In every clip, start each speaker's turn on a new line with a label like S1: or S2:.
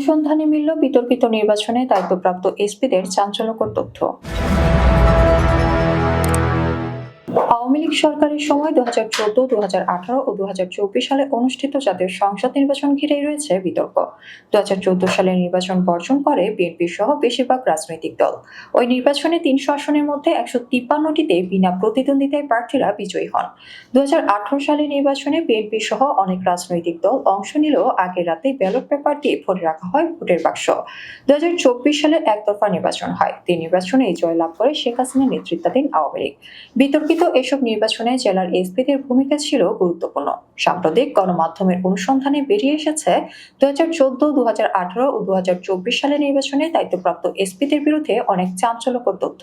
S1: অনুসন্ধানে মিলল বিতর্কিত নির্বাচনে দায়িত্বপ্রাপ্ত এসপিদের চাঞ্চল্যকর তথ্য। সরকারের সময় দু হাজার চোদ্দ দু হাজার আঠারো ও দু হাজার চব্বিশ সালে অনুষ্ঠিত জাতীয় সংসদ নির্বাচন ঘিরেই রয়েছে বিতর্ক। দু হাজার চোদ্দ সালের নির্বাচন বর্জন করে বিএনপি সহ বেশিরভাগ রাজনৈতিক দল। ওই নির্বাচনে তিনশো আসনের মধ্যে একশো তিপ্পান্নটিতে বিনা প্রতিদ্বন্দ্বিতায় প্রার্থীরা বিজয়ী হন। দু হাজার আঠারো সালের নির্বাচনে বিএনপি সহ অনেক রাজনৈতিক দল অংশ নিলেও আগের রাতে ব্যালট পেপার দিয়ে ভরে রাখা হয় ভোটের বাক্স। দু হাজার চব্বিশ সালে একতরফা নির্বাচন হয়। তিন নির্বাচনে জয়লাভ করে শেখ হাসিনার নেতৃত্বাধীন আওয়ামী লীগ। বিতর্কিত এসব নির্বাচনে জেলার এসপিদের ভূমিকা ছিল গুরুত্বপূর্ণ। সাম্প্রতিক গণমাধ্যমের অনুসন্ধানে বেরিয়ে এসেছে দু হাজার চোদ্দ দু আঠারো ও দু হাজার চব্বিশ সালের নির্বাচনে দায়িত্বপ্রাপ্ত এসপিদের বিরুদ্ধে অনেক চাঞ্চল্যকর তথ্য।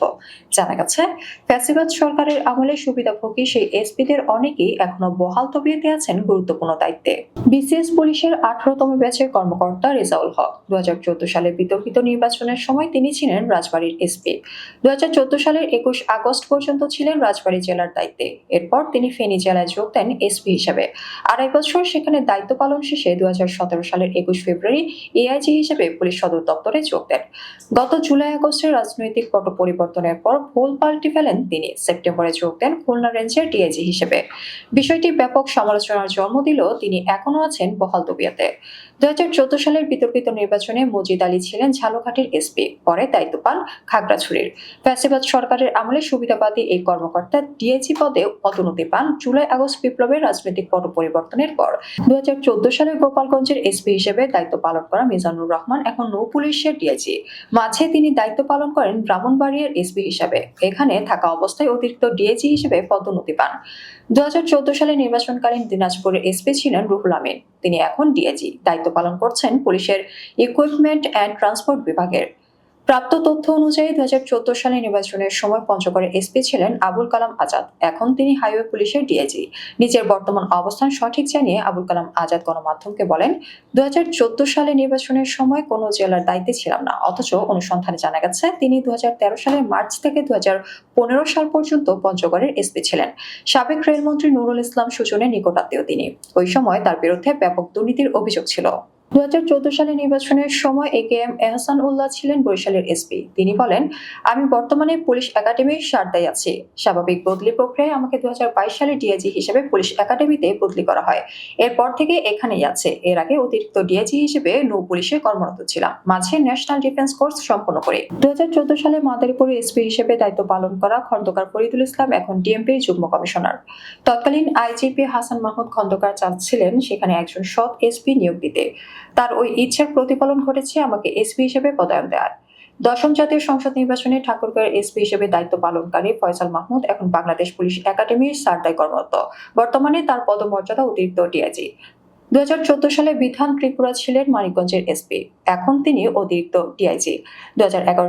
S1: জানা গেছে, ফ্যাসিবাদ সরকারের আমলে সুবিধাভোগী সেই এসপিদের অনেকেই এখনও বহাল তবিয়তে আছেন গুরুত্বপূর্ণ দায়িত্বে। বিসিএস পুলিশের আঠারোতম ব্যাচের কর্মকর্তা রেজাউল হক দু হাজার চোদ্দ সালের বিতর্কিত নির্বাচনের সময় তিনি ছিলেন রাজবাড়ির এসপি। দু হাজার চোদ্দ সালের একুশ আগস্ট পর্যন্ত ছিলেন রাজবাড়ী জেলার দায়িত্বে। এরপর তিনি ফেনী জেলায় যোগ দেন এসপি হিসেবে। আড়াই বছর সেখানে দায়িত্ব পালন শেষে দুই হাজার সতেরো সালের একুশ ফেব্রুয়ারি এআইজি হিসেবে পুলিশ সদর দপ্তরে যোগ দেন। গত জুলাই আগস্টে রাজনৈতিক পট পরিবর্তনের পর ভুল পাল্টি ফেলেন তিনি। সেপ্টেম্বরে যোগ দেন খুলনা রেঞ্জের ডিআইজি হিসেবে। বিষয়টি ব্যাপক সমালোচনার জন্ম দিল তিনি এখনও আছেন বহাল তবিয়াতে। দু হাজার চোদ্দ সালের বিতর্কিত নির্বাচনে মজিদ আলী ছিলেন ঝালকাঠির এসপি, পরে দায়িত্ব পান খাগড়াছড়ির। ফ্যাসিবাদ সরকারের আমলে সুবিধাবাদী এই কর্মকর্তা ডিআইজি পদে পদোন্নতি পান জুলাই আগস্ট বিপ্লবের রাজনৈতিক পট পরিবর্তনের পর। দু হাজার চোদ্দ সালে গোপালগঞ্জের এসপি হিসেবে দায়িত্ব পালন করা মিজানুর রহমান এখন নৌ পুলিশের ডিআইজি। মাঝে তিনি দায়িত্ব পালন করেন ব্রাহ্মণবাড়িয়ার এসপি হিসেবে। এখানে থাকা অবস্থায় অতিরিক্ত ডিআইজি হিসেবে পদোন্নতি পান। দু হাজার চোদ্দ সালে নির্বাচনকালীন দিনাজপুরের এসপি ছিলেন রুহুল আমিন। তিনি এখন ডিআইজি দায়িত্ব পালন করছেন পুলিশের ইকুইপমেন্ট অ্যান্ড ট্রান্সপোর্ট বিভাগের। প্রাপ্ত তথ্য অনুযায়ী দু হাজার চোদ্দ সালে নির্বাচনের সময় পঞ্চগড়ের এসপি ছিলেন আবুল কালাম আজাদ। এখন তিনি হাইওয়ে পুলিশের ডিআইজি। নিজের বর্তমান অবস্থান সঠিক জানিয়ে আবুল কালাম আজাদ গণমাধ্যমকে বলেন দু হাজার চোদ্দ সালে নির্বাচনের সময় কোনো জেলার দায়িত্বে ছিলাম না, অথচ অনুসন্ধানে জানা গেছে তিনি দু হাজার তেরো সালের মার্চ থেকে দু হাজার পনেরো সাল পর্যন্ত পঞ্চগড়ের এসপি ছিলেন। সাবেক রেলমন্ত্রী নুরুল ইসলাম সুজনের নিকটাত্মীয় তিনি। ওই সময় তার বিরুদ্ধে ব্যাপক দুর্নীতির অভিযোগ ছিল। দু হাজার চোদ্দ সালে নির্বাচনের সময় এ কে এম এহসান উল্লাহ ছিলেন বরিশালের এসপি তিনি বলেন, আমি বর্তমানে পুলিশ একাডেমির সারদায় আছি। স্বাভাবিক বদলি প্রক্রিয়ায় আমাকে দু সালে ডিআইজি হিসেবে পুলিশ একাডেমিতে বদলি করা হয়। এরপর থেকে এখানেই আছে। এর আগে অতিরিক্ত ডিআইজি হিসেবে নৌ পুলিশে কর্মরত ছিলাম। মাঝে ন্যাশনাল ডিফেন্স কোর্স সম্পন্ন করে। দু হাজার চোদ্দ সালে মাদারীপুরে এসপি হিসেবে দায়িত্ব পালন করা খন্দকার ফরিদুল ইসলাম এখন ডিএমপির যুগ্ম কমিশনার। তৎকালীন আইজিপি হাসান মাহমুদ খন্দকার চাচ্ছিলেন সেখানে একজন সৎ এসপি নিয়োগ দিতে। তার ওই ইচ্ছার প্রতিফলন ঘটেছে আমাকে এসপি হিসেবে পদায়ন দেওয়ার দশম জাতীয় সংসদ নির্বাচনে ঠাকুরগাঁয়ের এসপি হিসেবে দায়িত্ব পালনকারী ফয়সাল মাহমুদ, এখন বাংলাদেশ পুলিশ একাডেমির সার্দায় কর্মরত। বর্তমানে তার পদমর্যাদা অতিরিক্ত ডিআইজি। দু হাজার চোদ্দ সালে বিধান ত্রিপুরা ছিলেন মানিকগঞ্জের এসপি। এখন তিনি অতিরিক্ত ডিআইজি। দু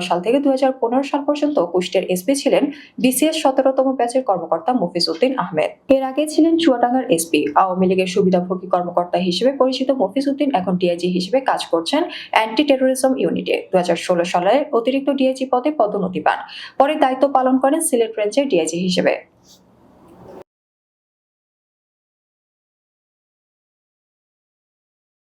S1: সাল থেকে দু হাজার পনেরো সাল পর্যন্ত কুষ্টের এসপি ছিলেন বিসিএস সতেরোতম ব্যাচের কর্মকর্তা মফিজ উদ্দিন আহমেদ। এর আগে ছিলেন চুয়াডাঙ্গার এসপি। আওয়ামী লীগের সুবিধাভোগী কর্মকর্তা হিসেবে পরিচিত মফিজ উদ্দিন এখন ডিআইজি হিসেবে কাজ করছেন অ্যান্টি টেরোরিজম ইউনিটে। দু হাজার ষোলো সালে অতিরিক্ত ডিআইজি পদে পদোন্নতি পান। পরে দায়িত্ব পালন করেন সিলেট রেঞ্জের ডিআইজি হিসেবে।